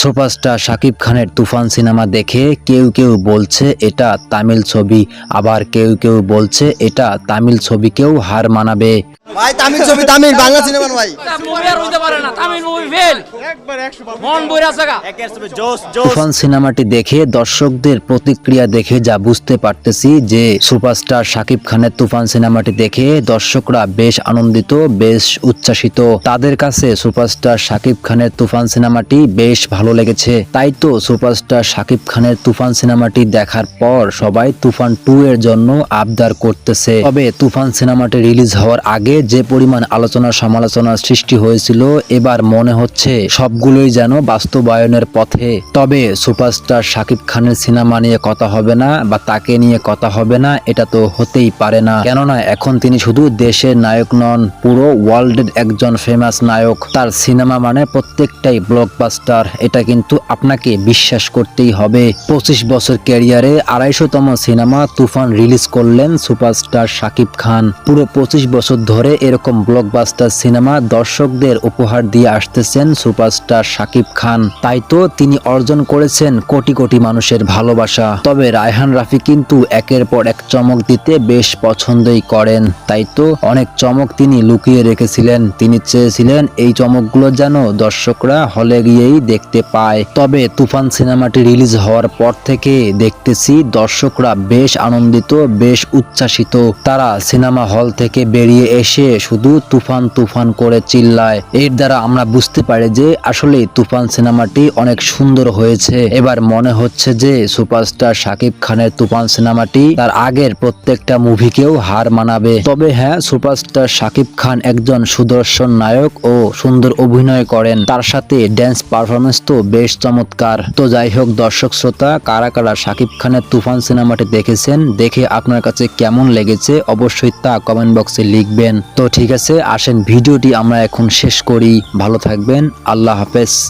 Superstar Shakib খানের তুফান cinema দেখে কেউ কেউ বলছে, এটা তামিল ছবি। আবার কেউ কেউ বলছে, এটা তামিল ছবিকেও হার মানাবে। ভাই তামিল ছবি তামিল বাংলা সিনেমা ভাই। মুভি আর হইতে পারে না তামিল মুভি ফেল মন বইরা জায়গা তুফান সিনেমাটি দেখে দর্শকদের প্রতিক্রিয়া দেখে যা বুঝতে পারতেছি যে সুপারস্টার শাকিব খানের তুফান সিনেমাটি দেখে দর্শকরা বেশ আনন্দিত বেশ উচ্ছ্বাসিত। তাদের কাছে সুপারস্টার শাকিব খানের তুফান সিনেমাটি বেশ ভালো লেগেছে। তাই তো সুপারস্টার শাকিব খানের তুফান সিনেমাটি দেখার পর সবাই তুফান টু এর জন্য আবদার করতেছে। তবে তুফান সিনেমাটি রিলিজ হওয়ার আগে যে পরিমাণ আলোচনা সমালোচনার সৃষ্টি হয়েছিল, এবার মনে হচ্ছে সবগুলোই যেন বাস্তবায়নের পথে। তবে সুপারস্টার শাকিব খানের সিনেমা নিয়ে কথা হবে না বা তাকে নিয়ে কথা হবে না, এটা তো হতেই পারে না। কেননা এখন তিনি শুধু দেশের নায়ক নন, পুরো ওয়ার্ল্ডের একজন ফেমাস নায়ক। তার সিনেমা মানে প্রত্যেকটাই ব্লকবাস্টার, এটা কিন্তু আপনাকে বিশ্বাস করতেই হবে। পঁচিশ বছর ক্যারিয়ারে আড়াইশোতম সিনেমা তুফান রিলিজ করলেন সুপারস্টার শাকিব খান। পুরো পঁচিশ বছর ধরে এরকম ব্লকবাস্টার সিনেমা দর্শকদের উপহার দিয়ে আসতেছেন সুপারস্টার শাকিব খান। তাই তো তিনি অর্জন করেছেন কোটি কোটি মানুষের ভালোবাসা। তবে রায়হান রাফি কিন্তু একের পর এক চমক দিতে বেশ পছন্দই করেন। তাই তো অনেক চমক তিনি লুকিয়ে রেখেছিলেন। তিনি চেয়েছিলেন এই চমকগুলো যেন দর্শকরা হলে গিয়েই দেখতে পায়। তবে তুফান সিনেমাটি রিলিজ হওয়ার পর থেকে দেখতেছি দর্শকরা বেশ আনন্দিত, বেশ উচ্ছ্বাসিত। তারা সিনেমা হল থেকে বেরিয়ে এসে শুধু তুফান তুফান করে চিল্লায়। এর দ্বারা আমরা বুঝতে পারি যে আসলে তুফান সিনেমাটি অনেক সুন্দর হয়েছে। এবার মনে হচ্ছে যে সুপারস্টার শাকিব খানের তুফান সিনেমাটি তার আগের প্রত্যেকটা মুভিকেও হার মানাবে। তবে হ্যাঁ সুপারস্টার শাকিব খান একজন সুদর্শন নায়ক ও সুন্দর অভিনয় করেন। তার সাথে ড্যান্স পারফরমেন্স তো বেশ চমৎকার। তো যাই হোক, দর্শক শ্রোতা, কারা কারা শাকিব খানের তুফান সিনেমাটি দেখেছেন, দেখে আপনার কাছে কেমন লেগেছে অবশ্যই তা কমেন্ট বক্সে লিখবেন। তো ঠিক আছে আসেন ভিডিওটি আমরা এখন শেষ করি। ভালো থাকবেন আল্লাহ হাফেজ।